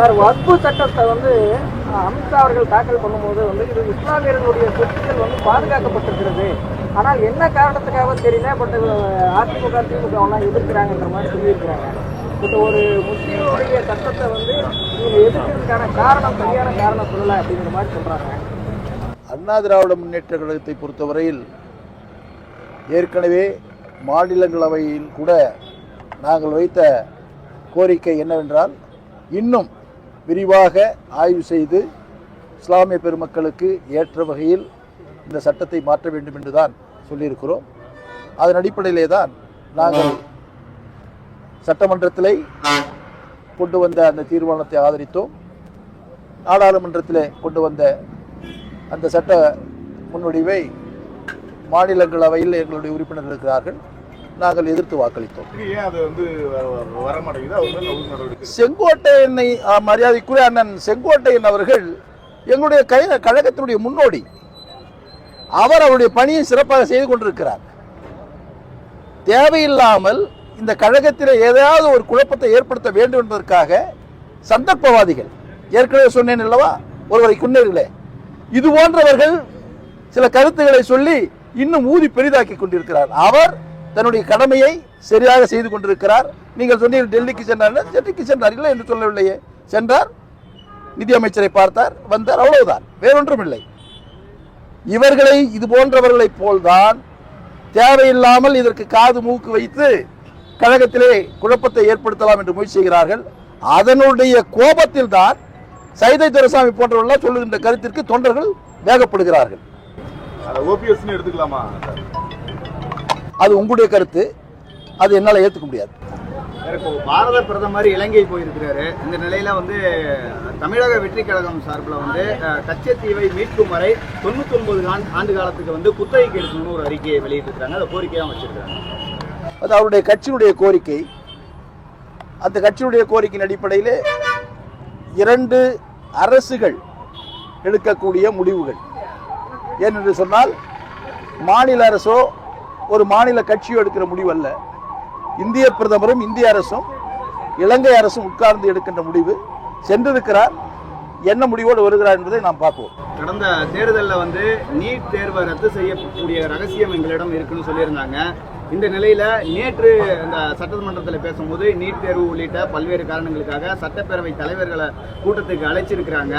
Sir வக்பு சட்டத்தை வந்து அமித்ஷா அவர்கள் தாக்கல் பண்ணும்போது வந்து இது இஸ்லாமியர்களுடைய சொத்துக்கள் வந்து பாதுகாக்கப்பட்டிருக்கிறது. ஆனால் என்ன காரணத்துக்காக தெரியல பட் அதிமுக திமுக எதிர்க்கிறாங்கன்ற மாதிரி சொல்லியிருக்கிறாங்க. பட் ஒரு முஸ்லீமுடைய சட்டத்தை வந்து இவங்க எதிர்க்கிறதுக்கான காரணம் சரியான காரணம் சொல்லலை அப்படிங்கிற மாதிரி சொல்கிறாங்க அண்ணா திராவிட முன்னேற்ற கழகத்தை பொறுத்தவரையில் ஏற்கனவே மாநிலங்களவையில் கூட நாங்கள் வைத்த கோரிக்கை என்னவென்றால் இன்னும் விரிவாக ஆய்வு செய்து இஸ்லாமிய பெருமக்களுக்கு ஏற்ற வகையில் இந்த சட்டத்தை மாற்ற வேண்டும் என்று தான் சொல்லியிருக்கிறோம். அதன் அடிப்படையிலே தான் நாங்கள் சட்டமன்றத்திலே கொண்டு வந்த அந்த தீர்மானத்தை ஆதரித்தோம். நாடாளுமன்றத்திலே கொண்டு வந்த அந்த சட்ட முன்வடிவை மாநிலங்களவையில் எங்களுடைய உறுப்பினர்கள் இருக்கிறார்கள். நாங்கள் எதிர்த்து வாக்களித்தோம். செங்கோட்டையனை மரியாதைக்குரிய அண்ணன் செங்கோட்டையன் அவர்கள் எங்களுடைய கழகத்தினுடைய முன்னோடி. அவர் அவருடைய பணியை சிறப்பாக செய்து கொண்டிருக்கிறார். தேவையில்லாமல் இந்த கழகத்தில் ஏதாவது ஒரு குழப்பத்தை ஏற்படுத்த வேண்டும் என்பதற்காக சந்தர்ப்பவாதிகள் ஏற்கனவே சொன்னேன் அல்லவா? ஒருவரை குன்னர்களே. இது போன்றவர்கள் சில கருத்துக்களை சொல்லி இன்னும் ஊதி பெரிதாக்கி கொண்டிருக்கிறார். அவர் தன்னுடைய கடமையை சரியாக செய்து கொண்டிருக்கிறார். நீங்கள் சொன்னீர்கள் டெல்லிக்கு சென்றார் டெல்லிக்கு சென்றார் இல்லை என்று சொல்லவில்லையே. சென்றார். நிதியமைச்சரை பார்த்தார். வந்தார். அவ்வளவுதான். வேறொன்றும் இல்லை இவர்களை இது போன்றவர்களைப் போல்தான் தேவையில்லாமல் இதற்கு காது மூக்கு வைத்து கழகத்திலே குழப்பத்தை ஏற்படுத்தலாம் என்று முயற்சி செய்கிறார்கள். அதனுடைய கோபத்தில் தான் சைதை துரசாமி போன்றவர்களாம் சொல்லுகின்ற கருத்திற்கு தொண்டர்கள் வேகப்படுகிறார்கள். ஓபிஎஸ்னு எடுத்துக்கலாமா? அது உங்களுடைய கருத்து. அது என்னால் ஏற்றுக்க முடியாது. இப்போ பாரத பிரதமர் இலங்கை போயிருக்கிறாரு. இந்த நிலையில வந்து தமிழக வெற்றி கழகம் சார்பில் வந்து கச்சத்தீவை மீட்கும் வரை தொண்ணூத்தொன்பது ஆண்டு ஆண்டு காலத்துக்கு வந்து குத்தகைக்கு எடுக்கணும்னு ஒரு அறிக்கையை வெளியிட்டிருக்காங்க. அதை கோரிக்கையாக வச்சிருக்காங்க. அது அவருடைய கட்சியினுடைய கோரிக்கை. அந்த கட்சியினுடைய கோரிக்கையின் அடிப்படையிலே இரண்டு அரசுகள் எடுக்கக்கூடிய முடிவுகள். ஏனென்று சொன்னால் மாநில அரசோ ஒரு மாநில கட்சியோ எடுக்கிற முடிவு அல்ல இந்திய பிரதமரும் இந்திய அரசும் இலங்கை அரசும் உட்கார்ந்து எடுக்கின்ற முடிவு. சென்றிருக்கிறார். என்ன முடிவோடு வருகிறார் என்பதை நாம் பார்ப்போம். கடந்த தேர்தலில் வந்து நீட் தேர்வை ரத்து செய்யக்கூடிய ரகசியம் எங்களிடம் இருக்குன்னு சொல்லியிருந்தாங்க. இந்த நிலையில நேற்று இந்த சட்டமன்றத்தில் பேசும்போது நீட் தேர்வு உள்ளிட்ட பல்வேறு காரணங்களுக்காக சட்டப்பேரவை தலைவர்களை கூட்டத்துக்கு அழைச்சிருக்கிறாங்க.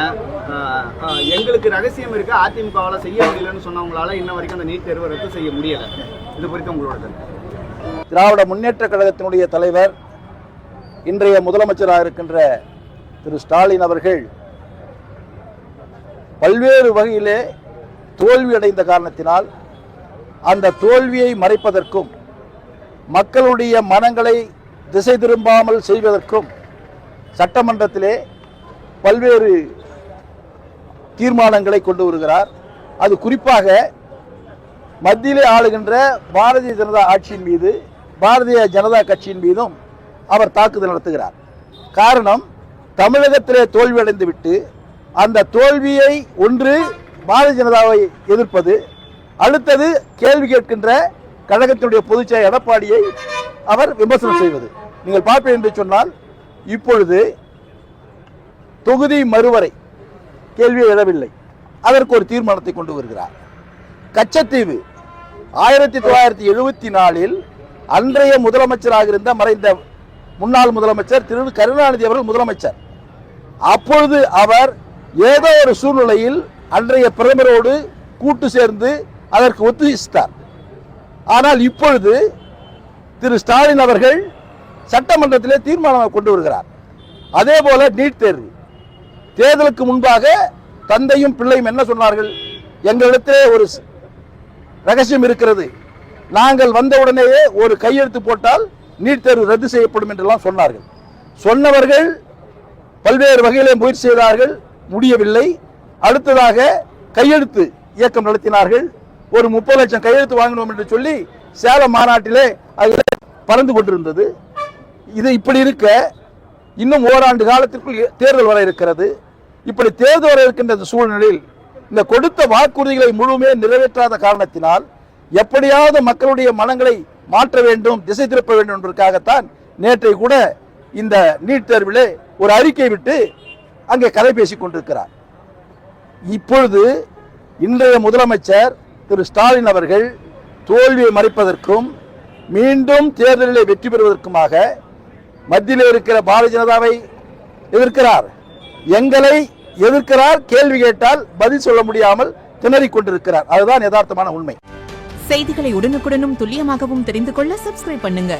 எங்களுக்கு ரகசியம் இருக்கு? அதிமுகவால் செய்ய முடியலன்னு சொன்னவங்களால இன்ன வரைக்கும் அந்த நீட் தேர்வை ரத்து செய்ய முடியலை. இது குறித்து உங்களோட திராவிட முன்னேற்ற கழகத்தினுடைய தலைவர் இன்றைய முதலமைச்சராக இருக்கின்ற திரு ஸ்டாலின் அவர்கள் பல்வேறு வகையிலே தோல்வி அடைந்த காரணத்தினால் அந்த தோல்வியை மறைப்பதற்கும் மக்களுடைய மனங்களை திசை திரும்பாமல் செய்வதற்கும் சட்டமன்றத்திலே பல்வேறு தீர்மானங்களை கொண்டு வருகிறார். அது குறிப்பாக மத்தியிலே ஆளுகின்ற பாரதிய ஜனதா ஆட்சியின் மீது பாரதிய ஜனதா கட்சியின் மீதும் அவர் தாக்குதல் நடத்துகிறார். காரணம் தமிழகத்திலே தோல்வியடைந்து விட்டு அந்த தோல்வியை ஒன்று பாரதிய ஜனதாவை எதிர்ப்பது அடுத்தது கேள்வி கேட்கின்ற கழகத்தினுடைய பொதுச்செயலர் எடப்பாடியை அவர் விமர்சனம் செய்வது. நீங்கள் பார்ப்பீர்கள் என்று சொன்னால் இப்பொழுது தொகுதி மறுவரை கேள்வி எழவில்லை. அதற்கு ஒரு தீர்மானத்தை கொண்டு வருகிறார். கச்சத்தீவு. ஆயிரத்தி தொள்ளாயிரத்தி எழுபத்தி நாலில் அன்றைய முதலமைச்சராக இருந்த மறைந்த முன்னாள் முதலமைச்சர் திரு. கருணாநிதி அவர்கள் முதலமைச்சர். அப்பொழுது அவர் ஏதோ ஒரு சூழ்நிலையில் அன்றைய பிரதமரோடு கூட்டு சேர்ந்து அதற்கு ஒத்துழைத்தார். ஆனால் இப்பொழுது திரு. ஸ்டாலின் அவர்கள் சட்டமன்றத்திலே தீர்மானம் கொண்டு வருகிறார். அதே போல நீட் தேர்வு. தேர்தலுக்கு முன்பாக தந்தையும் பிள்ளையும் என்ன சொன்னார்கள்? எங்களிடத்திலே ஒரு ரகசியம் இருக்கிறது. நாங்கள் வந்த உடனேயே ஒரு கையெழுத்து போட்டால் நீட் தேர்வு ரத்து செய்யப்படும் என்றெல்லாம் சொன்னார்கள். சொன்னவர்கள் பல்வேறு வகையிலே முயற்சி செய்தார்கள் முடியவில்லை. அடுத்ததாக கையெழுத்து இயக்கம் நடத்தினார்கள். ஒரு முப்பது லட்சம் கையெழுத்து வாங்கினோம் என்று சொல்லி சேலம் மாநாட்டிலே அது பறந்து கொண்டிருந்தது. இது இப்படி இருக்க இன்னும் ஓராண்டு காலத்திற்குள் தேர்தல் வர இருக்கிறது. இப்படி தேர்தல் வர இருக்கின்ற சூழ்நிலையில் இந்த கொடுத்த வாக்குறுதிகளை முழுமே நிறைவேற்றாத காரணத்தினால் எப்படியாவது மக்களுடைய மனங்களை மாற்ற வேண்டும் திசை திருப்ப வேண்டும் என்பதற்காகத்தான் நேற்றை கூட இந்த நீட் தேர்விலே ஒரு அறிக்கை விட்டு அங்கே கதை கொண்டிருக்கிறார். இப்பொழுது இன்றைய முதலமைச்சர் திரு ஸ்டாலின் அவர்கள் தோல்வியை மறைப்பதற்கும் மீண்டும் தேர்தலில் வெற்றி பெறுவதற்குமாக மத்தியில் இருக்கிற பாரதிய ஜனதாவை எதிர்க்கிறார். எங்களை எதிர்க்கிறார் கேள்வி கேட்டால் பதில் சொல்ல முடியாமல் திணறிக் கொண்டிருக்கிறார். அதுதான் யதார்த்தமான உண்மை. செய்திகளை உடனுக்குடனும் துல்லியமாகவும் தெரிந்து கொள்ள சப்ஸ்கிரைப் பண்ணுங்க.